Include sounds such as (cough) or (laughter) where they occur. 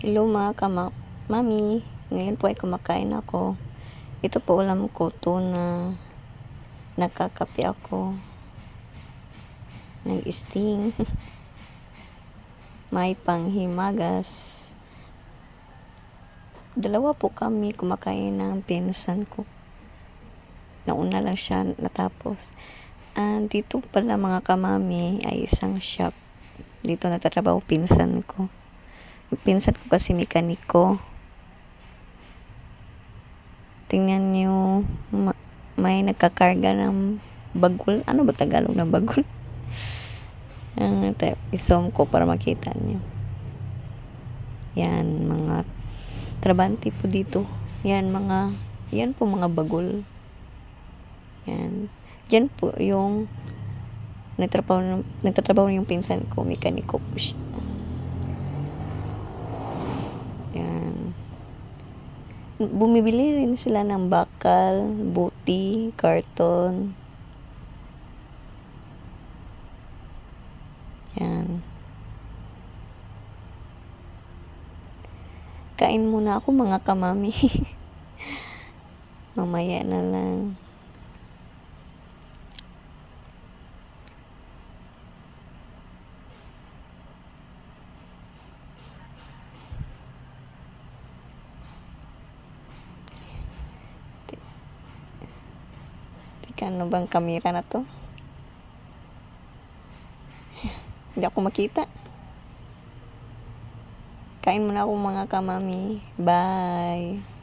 Hello mga kama mami, ngayon po ay kumakain ako. Ito po ulam ko, tuna. Nakakape ako. Ng sting. (laughs) May panghimagas. Dalawa po kami kumakain ng pinsan ko. Nauna lang siya natapos. And dito pala mga kamami ay isang shop. Dito natatrabaho pinsan ko. Pinsan ko kasi mekaniko. Tingnan nyo, ma- may nagkakarga ng bagul. Ano ba Tagalog ng bagul? (laughs) Ang isom ko para makita nyo. Yan, mga trabante po dito. Yan, mga, yan po mga bagul. Yan. Diyan po yung nagtatrabaho, nagtatrabaho yung pinsan ko, mekaniko po siya. Yan. Bumibili rin sila ng bakal, buti, karton. Yan. Kain muna ako mga kamami. (laughs) Mamaya na lang. Teka, ano bang kamera na to? (laughs) Hindi ako makita. Kain muna ako mga kamami. Bye.